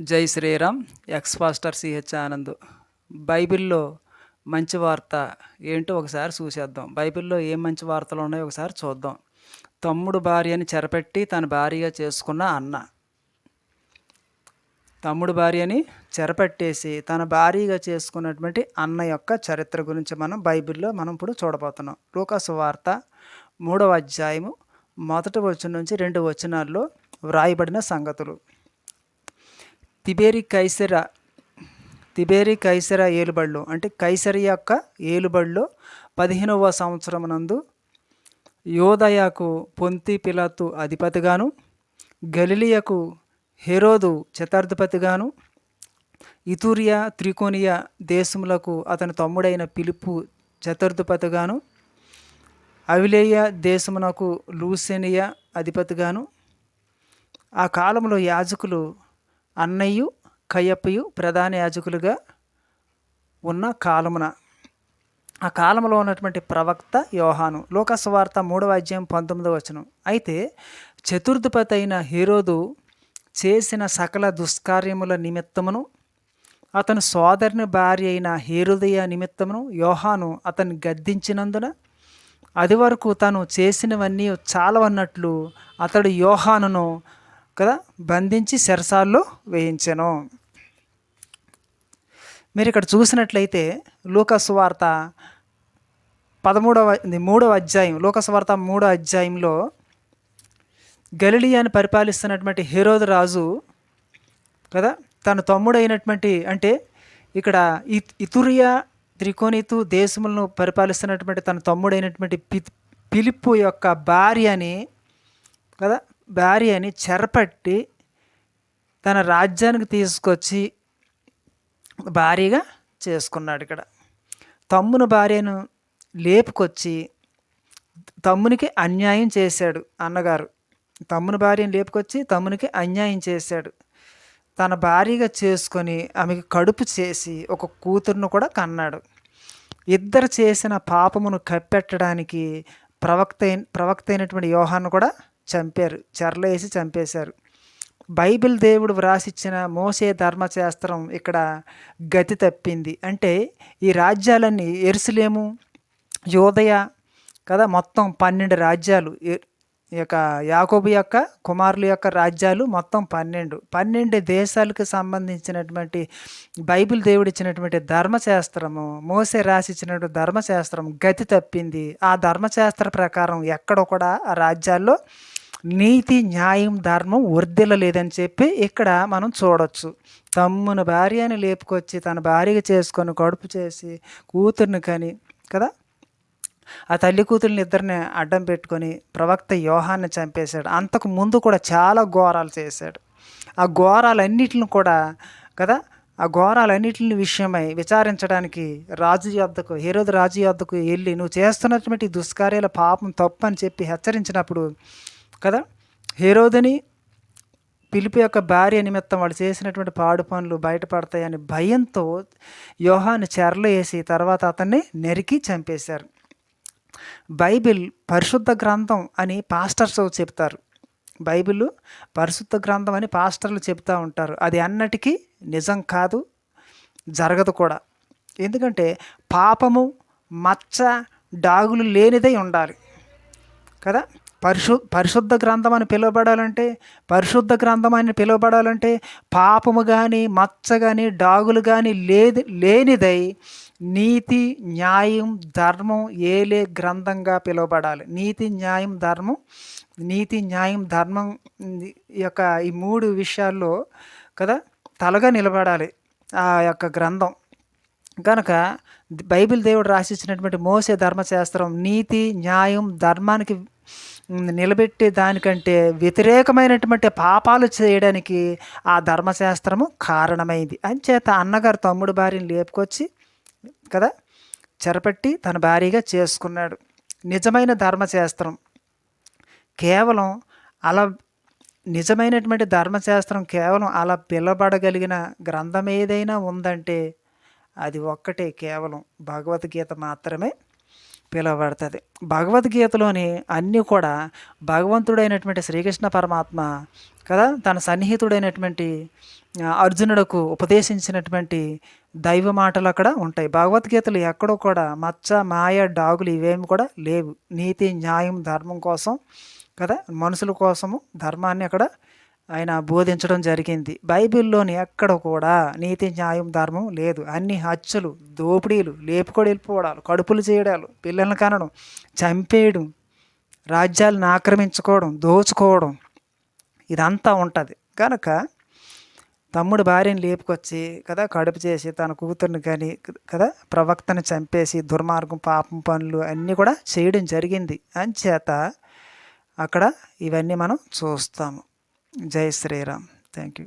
జై Shriram ex pastor CH Anand. బైబిల్లో మంచి వార్త ఏంటో ఒకసారి చూసేద్దాం. బైబిల్లో ఏం మంచి వార్తలు ఉన్నాయో ఒకసారి చూద్దాం. తమ్ముడు భార్యని చెరపెట్టి తన భార్యగా చేసుకున్న అన్న. తమ్ముడు భార్యని చెరపెట్టేసి తన భార్యగా చేసుకున్నటువంటి అన్న యొక్క చరిత్ర గురించి మనం బైబిల్లో మనం ఇప్పుడు చూడబోతున్నాం. లూకాసు వార్త మూడవ అధ్యాయము మొదటి వచనం నుంచి రెండు వచనాల్లో వ్రాయబడిన సంగతులు. తిబేరి కైసర తిబేరి కైసర ఏలుబడిలో అంటే కైసరి యొక్క ఏలుబడిలో పదిహేనవ సంవత్సరం నందు యోదయకు పొంతి పిలాతు అధిపతిగాను గలిలియకు హెరోదు చతార్థపతిగాను ఇతూరియా త్రికోనియా దేశములకు అతని తమ్ముడైన పిలుపు చతుర్థపతిగాను అవిలేయ దేశమునకు లూసెనియా అధిపతిగాను ఆ కాలంలో యాజకులు అన్నయ్యు కయ్యప్పయు ప్రధాన యాజకులుగా ఉన్న కాలమున. ఆ కాలంలో ఉన్నటువంటి ప్రవక్త యోహాను. లోకస్వార్త మూడవ అధ్యాయం పంతొమ్మిదవ వచనం. అయితే చతుర్థపతి అయిన హీరోదు చేసిన సకల దుష్కార్యముల నిమిత్తమును అతని సోదరుని భార్య అయిన హీరుదయ నిమిత్తమును యోహాను అతన్ని గద్దించినందున అది వరకు తను చేసినవన్నీ చాలవన్నట్లు అతడు యోహానును కదా? బంధించి సెరసాల్లో వేయించెను. మీరు ఇక్కడ చూసినట్లయితే లోకస్వార్త పదమూడవ మూడవ అధ్యాయం లోకస్వార్త మూడో అధ్యాయంలో గలిలియాని పరిపాలిస్తున్నటువంటి హీరోద్ రాజు కదా? తన తమ్ముడైనటువంటి అంటే ఇక్కడ ఇతురియా త్రికోణితు దేశములను పరిపాలిస్తున్నటువంటి తన తమ్ముడైనటువంటి పి పిలిప్పు యొక్క భార్యని కదా? భార్యని చెరపట్టి తన రాజ్యానికి తీసుకొచ్చి భార్యగా చేసుకున్నాడు ఇక్కడ. తమ్ముని భార్యను లేపుకొచ్చి తమ్మునికి అన్యాయం చేశాడు అన్నగారు. తమ్ముని భార్యను లేపుకొచ్చి తమ్మునికి అన్యాయం చేశాడు. తన భార్యగా చేసుకొని ఆమెకి కడుపు చేసి ఒక కూతురును కూడా కన్నాడు. ఇద్దరు చేసిన పాపమును కప్పెట్టడానికి ప్రవక్త ప్రవక్త అయినటువంటి యోహాను కూడా చంపారు చెరలేసి చంపేశారు. బైబిల్ దేవుడు వ్రాసిచ్చిన మోసే ధర్మశాస్త్రం ఇక్కడ గతి తప్పింది. అంటే ఈ రాజ్యాలన్నీ ఎరుసలేము యోదయ కదా మొత్తం పన్నెండు రాజ్యాలు. యొక్క యాకోబు యొక్క కుమారుల యొక్క రాజ్యాలు మొత్తం పన్నెండు. పన్నెండు దేశాలకు సంబంధించినటువంటి బైబిల్ దేవుడు ఇచ్చినటువంటి ధర్మశాస్త్రము మోసే రాసిచ్చినటువంటి ధర్మశాస్త్రం గతి తప్పింది. ఆ ధర్మశాస్త్ర ప్రకారం ఎక్కడ కూడా ఆ రాజ్యాల్లో నీతి న్యాయం ధర్మం వర్ధిల్లలేదని చెప్పి ఇక్కడ మనం చూడొచ్చు. తమ్ముని భార్యని లేపుకొచ్చి తన భార్యగా చేసుకొని కడుపు చేసి కూతుర్ని కని కదా? ఆ తల్లి కూతుర్ని ఇద్దరిని అడ్డం పెట్టుకొని ప్రవక్త యోహాన్ని చంపేశాడు. అంతకు ముందు కూడా చాలా ఘోరాలు చేశాడు. ఆ ఘోరాలన్నిటిని కూడా కదా? ఆ ఘోరాలన్నింటిని విషయమై విచారించడానికి రాజు యొద్దకు హీరోదు రాజు యొద్దకు వెళ్ళి నువ్వు చేస్తున్నటువంటి దుష్కార్యాల పాపం తప్పు అని చెప్పి హెచ్చరించినప్పుడు కదా? హేరోదని పిలుపు యొక్క భార్య నిమిత్తం వాళ్ళు చేసినటువంటి పాడు పనులు బయటపడతాయని భయంతో యోహాను చెరలు వేసి తర్వాత అతన్ని నెరికి చంపేశారు. బైబిల్ పరిశుద్ధ గ్రంథం అని పాస్టర్స్ చెప్తారు. బైబిల్ పరిశుద్ధ గ్రంథం అని పాస్టర్లు చెప్తూ ఉంటారు. అది అన్నటికీ నిజం కాదు జరగదు కూడా. ఎందుకంటే పాపము మచ్చ డాగులు లేనిదై ఉండాలి. కదా? పరిశు పరిశుద్ధ గ్రంథం అని పిలువబడాలంటే పరిశుద్ధ గ్రంథం అని పిలువబడాలంటే పాపము కానీ మచ్చ కానీ డాగులు కానీ లేది లేనిదై నీతి న్యాయం ధర్మం ఏలే గ్రంథంగా పిలువబడాలి. నీతి న్యాయం ధర్మం నీతి న్యాయం ధర్మం యొక్క ఈ మూడు విషయాల్లో కదా తలగా నిలబడాలి ఆ యొక్క గ్రంథం. కనుక బైబిల్ దేవుడు రాసిచ్చినటువంటి మోసే ధర్మశాస్త్రం నీతి న్యాయం ధర్మానికి నిలబెట్టే దానికంటే వ్యతిరేకమైనటువంటి పాపాలు చేయడానికి ఆ ధర్మశాస్త్రము కారణమైంది. అంచేత అన్నగారు తమ్ముడు భార్యని లేపుకొచ్చి కదా చెరపట్టి తన భార్యగా చేసుకున్నాడు. నిజమైన ధర్మశాస్త్రం. కేవలం అలా నిజమైనటువంటి ధర్మశాస్త్రం కేవలం అలా పిలబడగలిగిన గ్రంథం ఏదైనా ఉందంటే అది ఒక్కటే కేవలం భగవద్గీత మాత్రమే. పిలువబడుతుంది. భగవద్గీతలోని అన్నీ కూడా భగవంతుడైనటువంటి శ్రీకృష్ణ పరమాత్మ కదా తన సన్నిహితుడైనటువంటి అర్జునుడకు ఉపదేశించినటువంటి దైవ మాటలు అక్కడ ఉంటాయి. భగవద్గీతలు ఎక్కడో కూడా మచ్చ మాయ డాగులు ఇవేమి కూడా లేవు. నీతి న్యాయం ధర్మం కోసం కదా మనుషుల కోసము ధర్మాన్ని అక్కడ ఆయన బోధించడం జరిగింది. బైబిల్లోని ఎక్కడ కూడా నీతి న్యాయం ధర్మం లేదు. అన్ని హత్యలు దోపిడీలు లేపుకొని వెళ్ళిపోవడాలు కడుపులు చేయడాలు పిల్లల్ని కనడం చంపేయడం రాజ్యాలను ఆక్రమించుకోవడం దోచుకోవడం ఇదంతా ఉంటుంది. కనుక తమ్ముడు భార్యని లేపుకొచ్చి కదా కడుపు చేసి తన కూతుర్ని కానీ కదా ప్రవక్తను చంపేసి దుర్మార్గం పాపం పనులు అన్నీ కూడా చేయడం జరిగింది. అంచేత అక్కడ ఇవన్నీ మనం చూస్తాము. జై శ్రీరామ్ థ్యాంక్ యూ